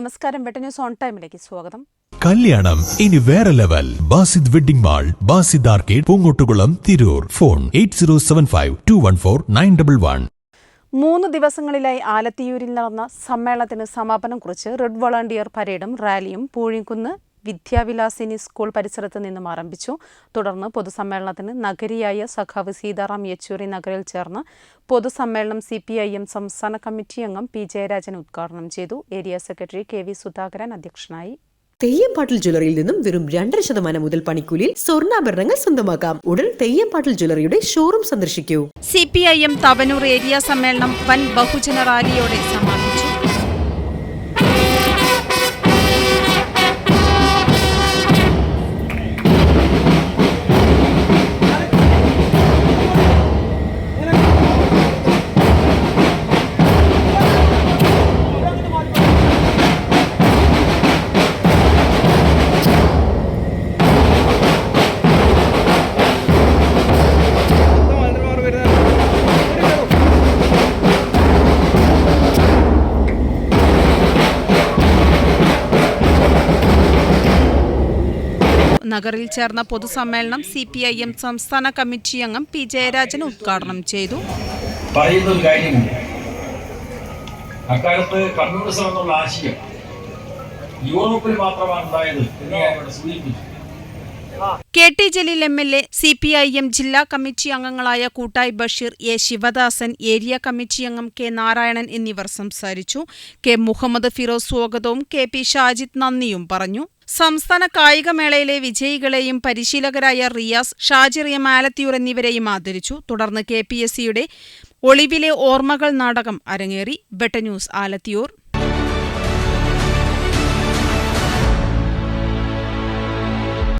നമസ്കാരം. വെട്ട news on ടൈമിലേക്ക് സ്വാഗതം. കല്യാണം ഇനി വേറെ level. Basid wedding mall Basid arcade Poongottukulam Tirur. Phone eight zero seven five two one four nine double one. മൂന്ന് ദിവസങ്ങളിലായി ആലത്തിയൂരിൽ നടന്ന സമ്മേളനത്തിന് സമാപനം കുറിച്ച് റെഡ് വളണ്ടിയർ പരേഡും റാലിയും പൂഴിക്കുന്ന് വിദ്യാവിലാസിനി സ്കൂൾ പരിസരത്ത് നിന്നും ആരംഭിച്ചു. തുടർന്ന് പൊതുസമ്മേളനത്തിന് നഗരിയായ സഖാവ് സീതാറാം യെച്ചൂരി നഗറിൽ ചേർന്ന് പൊതുസമ്മേളനം സി പി ഐ എം സംസ്ഥാന കമ്മിറ്റി അംഗം പി ജയരാജൻ ഉദ്ഘാടനം ചെയ്തു. Area secretary K V Sudhakaran അധ്യക്ഷനായി. തെയ്യംപാട്ടിൽ ജ്വല്ലറിയിൽ നിന്നും വെറും രണ്ടര ശതമാനം മുതൽ പണിക്കൂലിയിൽ സ്വർണാഭരണങ്ങൾ സ്വന്തമാക്കാം. ഉടൻ തെയ്യംപാട്ടിൽ ജ്വല്ലറിയുടെ ഷോറൂം സന്ദർശിക്കൂ. C P I M Thavanur area സമ്മേളനം വൻ ബഹുജന റാലിയോടെ സമാപിച്ചു. നഗറിൽ ചേർന്ന പൊതുസമ്മേളനം സി പി ഐ എം സംസ്ഥാന കമ്മിറ്റി അംഗം പി ജയരാജൻ ഉദ്ഘാടനം ചെയ്തു. കാര്യമുണ്ട് അക്കാലത്ത് കമ്മ്യൂണിസം എന്നുള്ള ആശയം യൂറോപ്പിൽ മാത്രമാണ് ഉണ്ടായത് എന്ന് ഞാൻ ഇവിടെ സൂചിപ്പിച്ചു. K T Jaleel M L A C P I M ജില്ലാ കമ്മിറ്റി അംഗങ്ങളായ Koottayi Basheer A Sivadasan area committee അംഗം കെ നാരായണൻ എന്നിവർ സംസാരിച്ചു. കെ മുഹമ്മദ് ഫിറോസ് സ്വാഗതവും കെ പി ഷാജിദ് നന്ദിയും പറഞ്ഞു. സംസ്ഥാന കായികമേളയിലെ വിജയികളെയും പരിശീലകരായ റിയാസ് ഷാജിറിയ മാലത്തിയൂർ എന്നിവരെയും ആദരിച്ചു. തുടർന്ന് കെ പി എസ് സിയുടെ ഒളിവിലെ ഓർമ്മകൾ നാടകം അരങ്ങേറി. വെട്ട ന്യൂസ് ആലത്തിയൂർ.